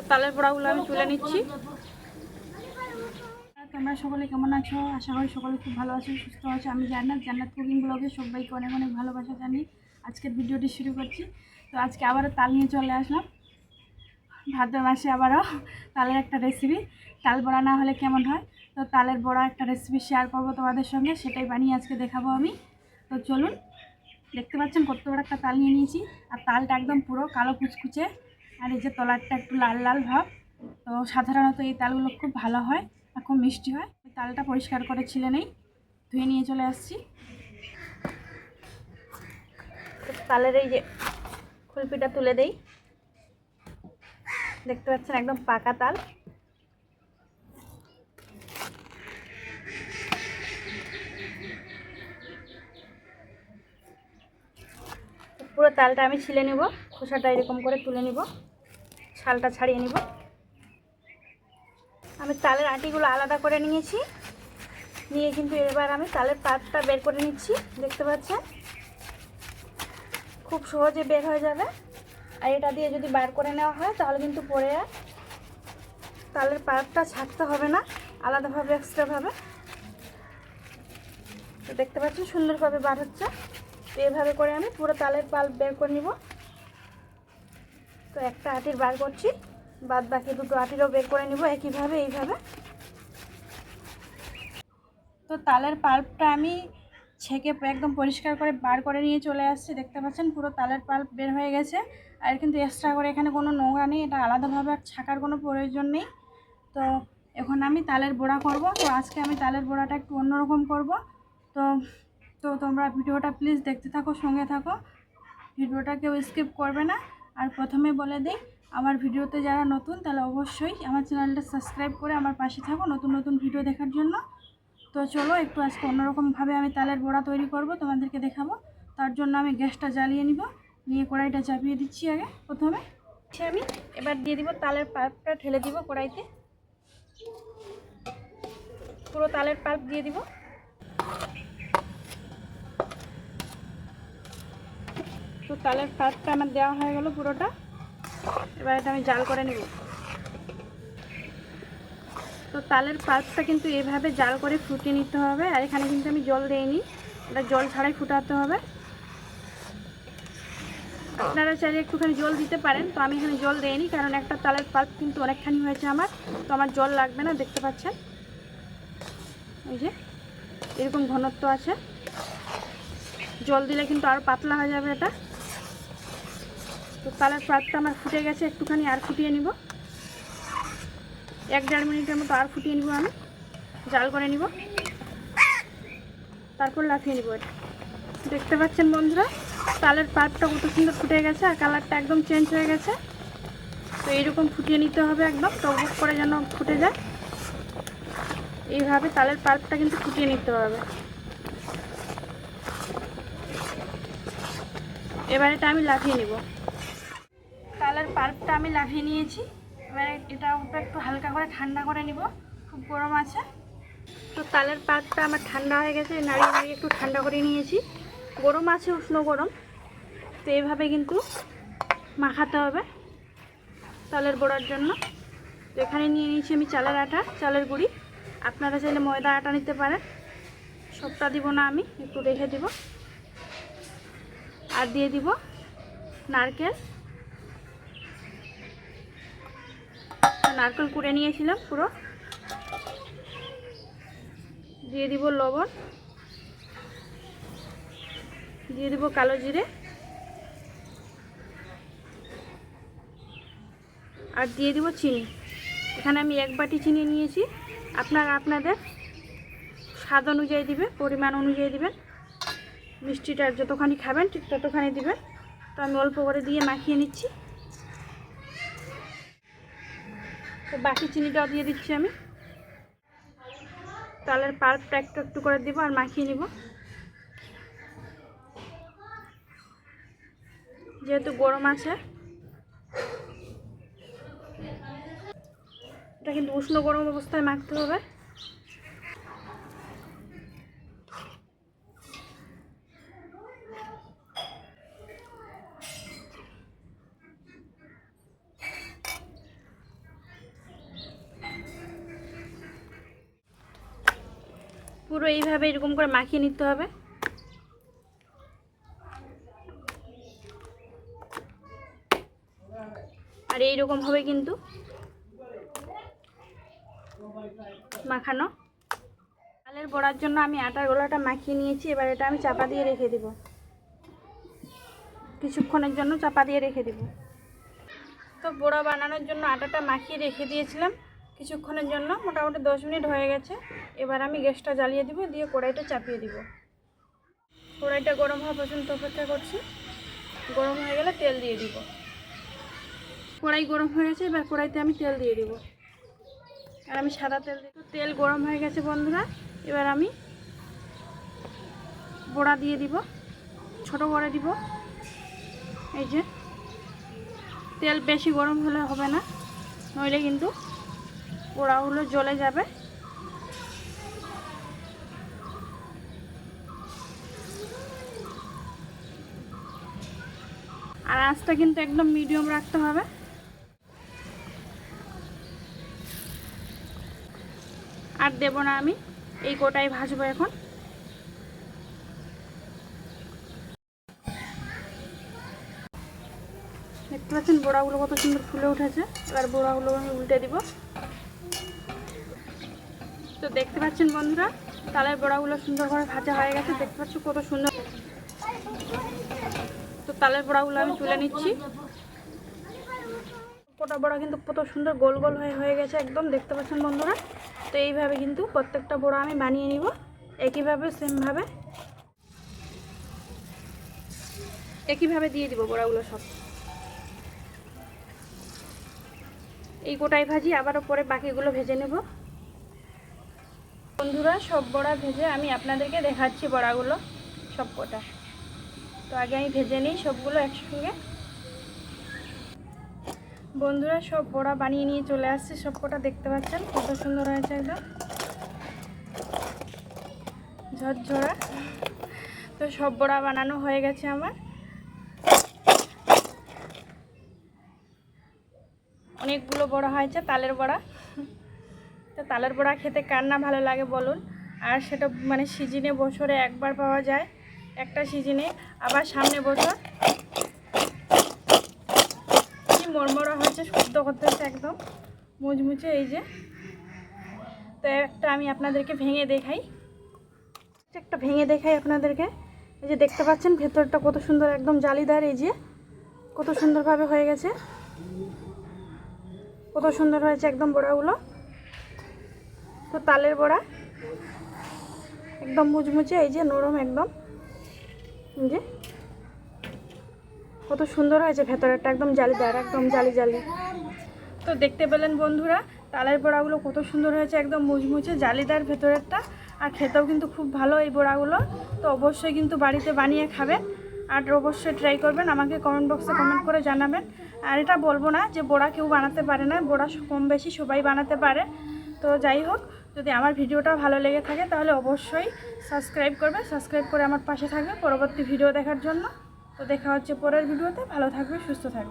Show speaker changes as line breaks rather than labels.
তো তালের বড়াগুলো আমি তুলে নিচ্ছি। তোমরা সকলে কেমন আছো? আশা করি সকলে খুব ভালো আছো, সুস্থ আছো। আমি জান্নাত জান্নাত কুকিং ব্লগে সবাইকে অনেক অনেক ভালোবাসা জানি আজকের ভিডিওটি শুরু করছি। তো আজকে আবারও তাল নিয়ে চলে আসলাম। ভাদ্র মাসে আবারও তালের একটা রেসিপি তাল বড়া না হলে কেমন হয়? তো তালের বড়া একটা রেসিপি শেয়ার করব তোমাদের সঙ্গে, সেটাই বানিয়ে আজকে দেখাবো আমি। তো চলুন, দেখতে পাচ্ছেন কত বড় একটা তাল নিয়ে নিয়েছি। আর তালটা একদম পুরো কালো কুচকুচে আর এই যে তলারটা একটু লাল লাল ভাব, তো সাধারণত এই তালগুলো খুব ভালো হয় আর খুব মিষ্টি হয়। তালটা পরিষ্কার করে ছিলে নেই, ধুয়ে নিয়ে চলে আসছি। তালের এই যে খুলপিটা তুলে দেই। দেখতে পাচ্ছেন একদম পাকা তাল। পুরো তালটা আমি ছিলে নেব, খোসাটা এরকম করে তুলে নিব। ছালটা ছাড়িয়ে নিব। আমি তালের আটিগুলো আলাদা করে নিয়েছি। নিয়ে কিন্তু এবার আমি তালের পাতটা বের করে নিচ্ছি, দেখতে পাচ্ছেন? খুব সহজে বের হয়ে যাবে। আর এটা দিয়ে যদি বার করে নেওয়া হয়, তাহলে কিন্তু পরে আর তালের পাতটা ছাড়তে হবে না, আলাদাভাবে এক্সট্রাভাবে তো দেখতে পাচ্ছেন, সুন্দরভাবে বার হচ্ছে। এভাবে করে আমি পুরো তালের পাল্প বের করে নিব। একটা আটির বার করছি। বাদ বাকি দুটো আটিরও বের করে নিব একইভাবে, এইভাবে। তো তালের পাল্পটা আমি ছেঁকে একদম পরিষ্কার করে বার করে নিয়ে চলে আসছি। দেখতে পাচ্ছেন পুরো তালের পাল্প বের হয়ে গেছে। আর কিন্তু এক্সট্রা করে এখানে কোনো নোংরা নেই, এটা আলাদাভাবে আর ছাকার কোনো প্রয়োজন নেই। তো এখন আমি তালের বড়া করব। তো আজকে আমি তালের বড়াটা একটু অন্যরকম করব। তো তো তোমরা ভিডিওটা প্লিজ দেখতে থাকো, সঙ্গে থাকো। ভিডিওটা কেউ স্কিপ করবে না। আর প্রথমে বলে দিই, আমার ভিডিওতে যারা নতুন, তাহলে অবশ্যই আমার চ্যানেলটা সাবস্ক্রাইব করে আমার পাশে থাকো নতুন নতুন ভিডিও দেখার জন্য। তো চলো একটু আজকে অন্যরকমভাবে আমি তালের বড়া তৈরি করব, তোমাদেরকে দেখাবো। তার জন্য আমি গ্যাসটা জ্বালিয়ে নিব, নিয়ে কড়াইটা চাপিয়ে দিচ্ছি আগে প্রথমে। সে আমি এবার দিয়ে দিব তালের পাল্পটা, ঢেলে দিব কড়াইতে। পুরো তালের পাল্প দিয়ে দিব। তো তালের পাল্পটা আমার দেওয়া হয়ে গেল পুরোটা। এবার এটা আমি জাল করে নেব। তো তালের পাল্পটা কিন্তু এভাবে জাল করে ফুটিয়ে নিতে হবে, আর এখানে কিন্তু আমি জল দিইনি। এটা জল ছাড়াই ফুটাতে হবে। আপনারা চাইলে একটুখানি জল দিতে পারেন, তো আমি এখানে জল দেইনি, কারণ একটা তালের পাল্প কিন্তু অনেকখানি হয়েছে আমার, তো আমার জল লাগবে না, দেখতে পাচ্ছেন? এই যে, এরকম ঘনত্ব আছে। জল দিলে কিন্তু আরও পাতলা হয়ে যাবে এটা। তো তালের পাল্পটা আমার ফুটে গেছে, একটুখানি আর ফুটিয়ে নিব। এক দেড় মিনিটের মতো আর ফুটিয়ে নিব আমি। জাল করে নিব। তারপর লাফিয়ে নিব এটা। দেখতে পাচ্ছেন বন্ধুরা তালের পাতটা কত সুন্দর ফুটে গেছে আর কালারটা একদম চেঞ্জ হয়ে গেছে। তো এইরকম ফুটিয়ে নিতে হবে একদম টকবক করে যেন ফুটে যায়। এইভাবে তালের পাল্পটা কিন্তু ফুটিয়ে নিতে হবে। এবার এটা আমি লাফিয়ে নিব। তালের পাল্পটা আমি লাফিয়ে নিয়েছি। এবারে এটা একটু হালকা করে ঠান্ডা করে নিব। খুব গরম আছে। তো তালের পাল্পটা আমার ঠান্ডা হয়ে গেছে, নাড়িয়ে নাড়িয়ে একটু ঠান্ডা করে নিয়েছি। গরম আছে, উষ্ণ গরম। তো এইভাবে কিন্তু মাখাতে হবে তালের বড়ার জন্য। তো এখানে নিয়ে নিয়েছি আমি চালের আটা, চালের গুঁড়ি। আপনারা চাইলে ময়দা আটা নিতে পারেন। সবটা দিব না আমি, একটু রেখে দিব। আর দিয়ে দিব নারকেল। নারকেল কুড়ে নিয়েছিলাম পুরো। দিয়ে দিব লবণ। দিয়ে দিব কালো জিরে। আর দিয়ে দিব চিনি। এখানে আমি এক বাটি চিনি নিয়েছি। আপনারা আপনাদের স্বাদ অনুযায়ী দিবে পরিমাণ অনুযায়ী দিবেন। মিষ্টিটা যতখানি খাবেন, ঠিক ততখানি দিবেন। তো আমি অল্প করে দিয়ে মাখিয়ে নিচ্ছি। তো বাকি চিনিটাও দিয়ে দিচ্ছি আমি। তালের পাল্পটা একটু একটু করে দিব আর মাখিয়ে নিব। যেহেতু গরম আছে। এটা কিন্তু উষ্ণ গরম অবস্থায় মাখতে হবে। পুরো এইভাবে এরকম করে মাখিয়ে নিতে হবে। আর এইরকম হবে কিন্তু মাখানো। চালের বড়ার জন্য আমি আটার গোলাটা মাখিয়ে নিয়েছি, এবার এটা আমি চাপা দিয়ে রেখে দেব। কিছুক্ষণের জন্য চাপা দিয়ে রেখে দেব। তো বড়া বানানোর জন্য আটাটা মাখিয়ে রেখে দিয়েছিলাম। কিছুক্ষণের জন্য, মোটামুটি দশ মিনিট হয়ে গেছে। এবার আমি গ্যাসটা জ্বালিয়ে দিব, দিয়ে কড়াইটা চাপিয়ে দিব। কড়াইটা গরম হওয়া পর্যন্ত অপেক্ষা করছি। গরম হয়ে গেলে তেল দিয়ে দিব। কড়াই গরম হয়ে গেছে, এবার কড়াইতে আমি তেল দিয়ে দিব। আর আমি সাদা তেল দিই তেল গরম হয়ে গেছে বন্ধুরা, এবার আমি বড়া দিয়ে দিব, ছোট বড়া দিব। এই যে, তেল বেশি গরম হলে হবে না, নইলে কিন্তু পোড়াগুলো জ্বলে যাবে। আর আঁচটা কিন্তু একদম মিডিয়াম রাখতে হবে। আর দেব না আমি, এই গোটাই ভাজবো এখন। দেখতে পাচ্ছেন, বড়াগুলো কত সুন্দর ফুলে উঠেছে। এবার বড়াগুলো আমি উল্টে দিব। তো দেখতে পাচ্ছেন বন্ধুরা, তালের বড়াগুলো সুন্দরভাবে ভাজা হয়ে গেছে, দেখতে পাচ্ছ কত সুন্দর। তো তালের বড়াগুলো আমি তুলে নিচ্ছি। কোটা বড়া কিন্তু কত সুন্দর গোল গোল হয়ে হয়ে গেছে একদম, দেখতে পাচ্ছেন বন্ধুরা। তো এইভাবে কিন্তু প্রত্যেকটা বড়া আমি বানিয়ে নিব, একইভাবে, সেমভাবে। একইভাবে দিয়ে দিব বড়াগুলো সব। এই গোটাই ভাজি আবার পরে বাকিগুলো ভেজে নেব। বন্ধুরা, সব বড়া ভেজে আমি আপনাদেরকে দেখাচ্ছি বড়াগুলো, সব কটা। তো আগে আমি ভেজে নিই সবগুলো একসঙ্গে। বন্ধুরা, সব বড়া বানিয়ে নিয়ে চলে আসছে, সব কটা দেখতে পাচ্ছেন, কত সুন্দর হয়েছে একদম। ঝরঝরা। তো সব বড়া বানানো হয়ে গেছে আমার। অনেকগুলো বড়া হয়েছে, তালের বড়া। তো তালের বড়া খেতে কার না ভালো লাগে বলুন? আর সেটা মানে সিজনে বছরে একবার পাওয়া যায় একটা সিজনে, আবার সামনে বছর কি মরমরা হয়েছে শুদ্ধ করতে হচ্ছে একদম মুচমুচে এই যে। তো একটা আমি আপনাদেরকে ভেঙে দেখাই। একটা ভেঙে দেখাই আপনাদেরকে। এই যে দেখতে পাচ্ছেন ভেতরটা কত সুন্দর একদম জালিদার এই যে। কত সুন্দরভাবে হয়ে গেছে। কত সুন্দর হয়েছে একদম বড়াগুলো। তো তালের বড়া। একদম মুচমুচে, এই যে নরম একদম। যে। কত সুন্দর হয়েছে ভেতরেরটা, একদম জালিদার একদম জালি জালি। তো দেখতে পেলেন বন্ধুরা, তালের বড়াগুলো কত সুন্দর হয়েছে, একদম মুচমুচে জালিদার ভেতরেরটা। আর খেতেও কিন্তু খুব ভালো এই বড়াগুলো। তো অবশ্যই কিন্তু বাড়িতে বানিয়ে খাবেন। আর অবশ্যই ট্রাই করবেন, আমাকে কমেন্ট বক্সে কমেন্ট করে জানাবেন। আর এটা বলব না যে বড়া কেউ বানাতে পারে না, বড়া কম বেশি সবাই বানাতে পারে। তো যাই হোক যদি আমার ভিডিওটা ভালো লেগে থাকে, তাহলে অবশ্যই সাবস্ক্রাইব করবে। সাবস্ক্রাইব করে আমার পাশে থাকবে পরবর্তী ভিডিও দেখার জন্য। তো দেখা হচ্ছে পরের ভিডিওতে। ভালো থাকবে, সুস্থ থাকবে।